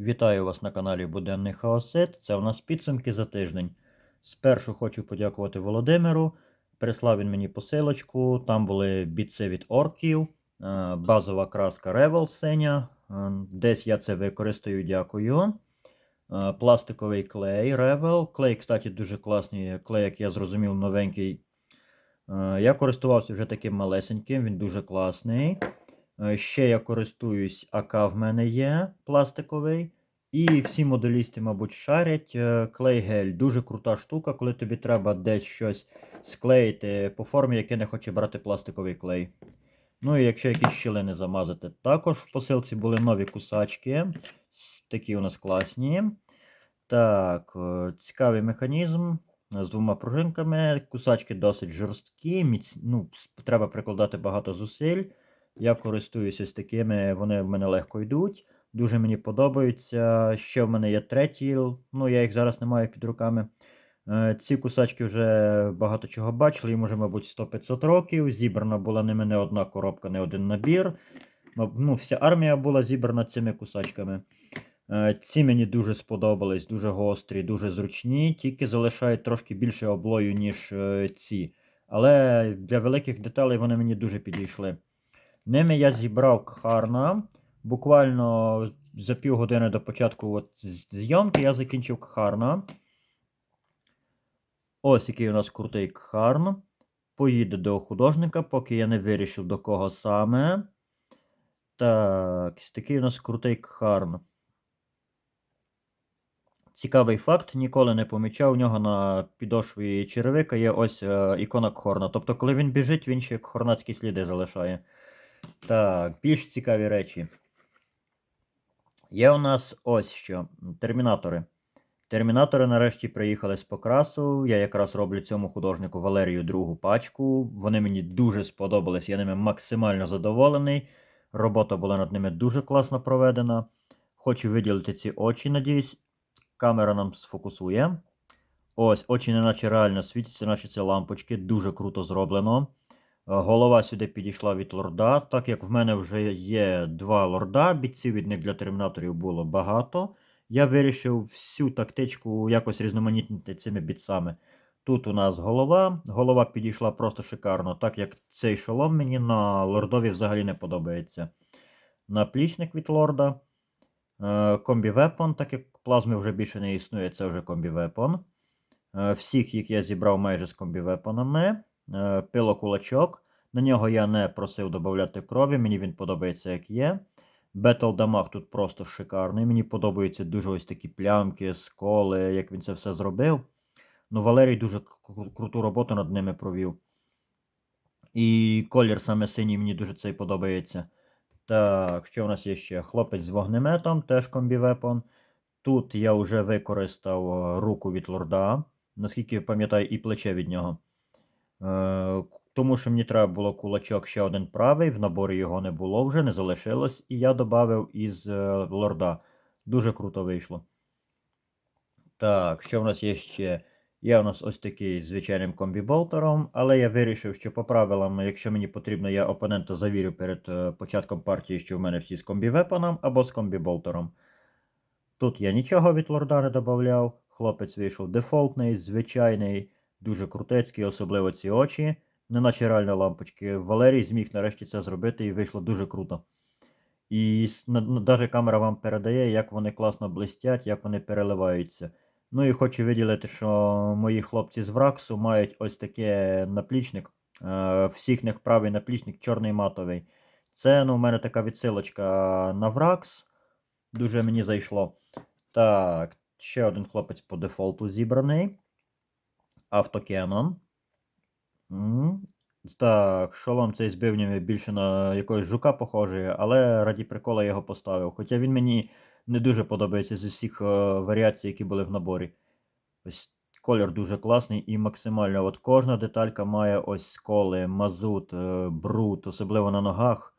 Вітаю вас на каналі Буденний Хаосит. Це у нас підсумки за тиждень. Спершу хочу подякувати Володимиру. Прислав він мені посилочку. Там були бітси від орків, е, базова краска Ревел синя. Е, Десь я це використаю, дякую. Е, Пластиковий клей Ревел. Клей, кстати, дуже класний. Клей, як я зрозумів, новенький. Я користувався вже таким малесеньким, він дуже класний. Е, Ще я користуюсь АК в мене є пластиковий. І всі моделісти, мабуть, шарять е, клей-гель. Дуже крута штука, коли тобі треба десь щось склеїти по формі, яке не хоче брати пластиковий клей. Ну і якщо якісь щілини замазати. Також в посилці були нові кусачки. Такі у нас класні. Так, е, цікавий механізм з двома пружинками. Кусачки досить жорсткі, міць... ну, треба прикладати багато зусиль. Я користуюся з такими, вони в мене легко йдуть. Дуже мені подобаються. Ще в мене є треті, ну я їх зараз не маю під руками. Е, Ці кусачки вже багато чого бачили, їм уже, мабуть, 100-500 років. Зібрана була ними не одна коробка, не один набір. Ну, вся армія була зібрана цими кусачками. Е, Ці мені дуже сподобались, дуже гострі, дуже зручні, тільки залишають трошки більше облою, ніж е, ці. Але для великих деталей вони мені дуже підійшли. Ними я зібрав Кхарна. Буквально за півгодини до початку от зйомки я закінчив Кхарна. Ось який у нас крутий Кхарн. Поїде до художника, поки я не вирішив до кого саме. Так, такий у нас крутий Кхарн. Цікавий факт, ніколи не помічав, у нього на підошві черевика є ось е, ікона Кхорна. Тобто, коли він біжить, він ще кхорнацькі сліди залишає. Так, більш цікаві речі. Є у нас ось що. Термінатори. Термінатори нарешті приїхали з покрасу. Я якраз роблю цьому художнику Валерію другу пачку. Вони мені дуже сподобались, я ними максимально задоволений. Робота була над ними дуже класно проведена. Хочу виділити ці очі, надіюсь, камера нам сфокусує. Ось, очі неначе реально світяться, наче це лампочки. Дуже круто зроблено. Е, Голова сюди підійшла від лорда. Так як в мене вже є два лорда, бійців від них для термінаторів було багато. Я вирішив всю тактичку якось різноманітнити цими бітсами. Тут у нас голова. Голова підійшла просто шикарно, так як цей шолом мені на лордові взагалі не подобається. Наплічник від лорда. Е, Комбі вепон, так як плазми вже більше не існує, це вже комбі вепон. Е, Всіх їх я зібрав майже з комбі вепонами. Е, Пилокулачок. На нього я не просив додати крові, мені він подобається, як є. Battle дамаг тут просто шикарний. Мені подобаються дуже ось такі плямки, сколи, як він це все зробив. Ну, Валерій дуже круту роботу над ними провів. І колір саме синій мені дуже цей подобається. Так, що у нас є ще? Хлопець з вогнеметом, теж комбівепон. Тут я вже використав е, руку від лорда, наскільки пам'ятаю, і плече від нього. Е, тому що мені треба було кулачок ще один правий, в наборі його не було вже, не залишилось, і я додав із е, лорда. Дуже круто вийшло. Так, що в нас є ще? Є у нас ось такий з звичайним комбіболтером, але я вирішив, що по правилам, якщо мені потрібно, я опонента завірю перед е, початком партії, що в мене всі з комбівепоном або з комбіболтером. Тут я нічого від лорда не додавав. Хлопець вийшов дефолтний, звичайний, дуже крутецький, особливо ці очі, неначе реально лампочки. Валерій зміг нарешті це зробити і вийшло дуже круто. І навіть камера вам передає, як вони класно блистять, як вони переливаються. Ну і хочу виділити, що мої хлопці з Враксу мають ось таке наплічник. Е, Всіх них правий наплічник, чорний матовий. Це ну, у мене така відсилочка на Вракс. Дуже мені зайшло. Так, ще один хлопець по дефолту зібраний. Автокенон. Так, шолом цей з більше на якогось жука похожий, але раді прикола його поставив. Хоча він мені не дуже подобається з усіх е, варіацій, які були в наборі. Ось колір дуже класний і максимально. От кожна деталька має ось сколи, мазут, е, бруд, особливо на ногах.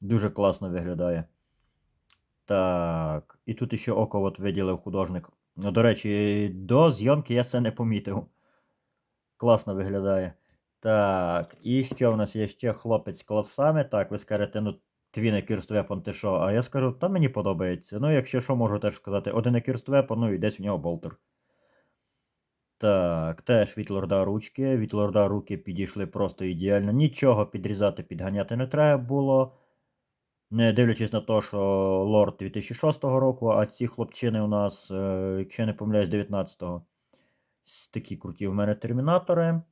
Дуже класно виглядає. Так, і тут ще око от виділив художник. До речі, до зйомки я це не помітив. Класно виглядає. Так, і що в нас є ще хлопець з клавсами. Так, ви скажете, ну Accursed Weapon, ти що? А я скажу, та мені подобається. Ну, якщо що, можу теж сказати, один Weapon, ну і десь в нього болтер. Так, теж від лорда ручки. Від лорда руки підійшли просто ідеально. Нічого підрізати, підганяти не треба було. Не дивлячись на те, що лорд 2006 року, а ці хлопчини у нас, е, якщо не помиляюсь, 19-го. Такі круті в мене термінатори.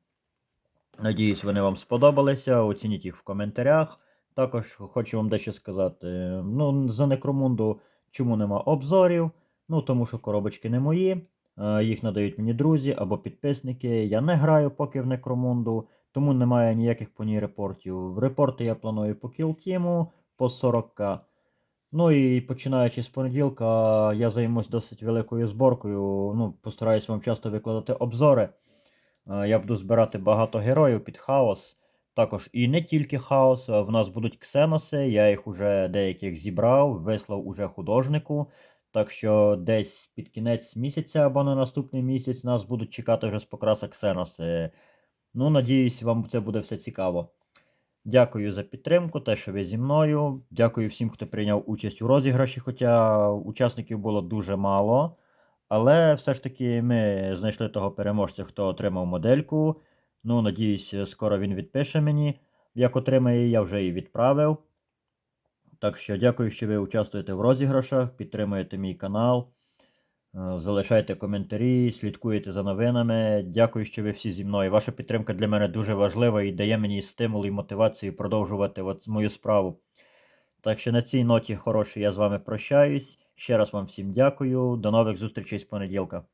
Надіюсь, вони вам сподобалися. Оцініть їх в коментарях. Також хочу вам дещо сказати. Ну, за Некромунду чому нема обзорів? Ну, тому що коробочки не мої. е, Їх надають мені друзі або підписники. Я не граю поки в Некромунду, тому немає ніяких по ній репортів. Репорти я планую по кілтіму по 40к. Ну і починаючи з понеділка, я займусь досить великою зборкою. Ну, постараюсь вам часто викладати обзори. Е, Я буду збирати багато героїв під хаос. Також і не тільки хаос. е, В нас будуть ксеноси. Я їх уже деяких зібрав, вислав уже художнику. Так що десь під кінець місяця або на наступний місяць нас будуть чекати вже з покраса ксеноси. Ну, надіюсь, вам це буде все цікаво. Дякую за підтримку, те, що ви зі мною. Дякую всім, хто прийняв участь у розіграші, хоча учасників було дуже мало. Але все ж таки ми знайшли того переможця, хто отримав модельку. Ну, надіюсь, скоро він відпише мені. Як отримає, я вже її відправив. Так що дякую, що ви участвуєте в розіграшах, підтримуєте мій канал. Е, Залишайте коментарі, слідкуєте за новинами. Дякую, що ви всі зі мною. Ваша підтримка для мене дуже важлива і дає мені стимул і мотивацію продовжувати от мою справу. Так що на цій ноті хорошій я з вами прощаюсь. Ще раз вам всім дякую. До нових зустрічей з понеділка.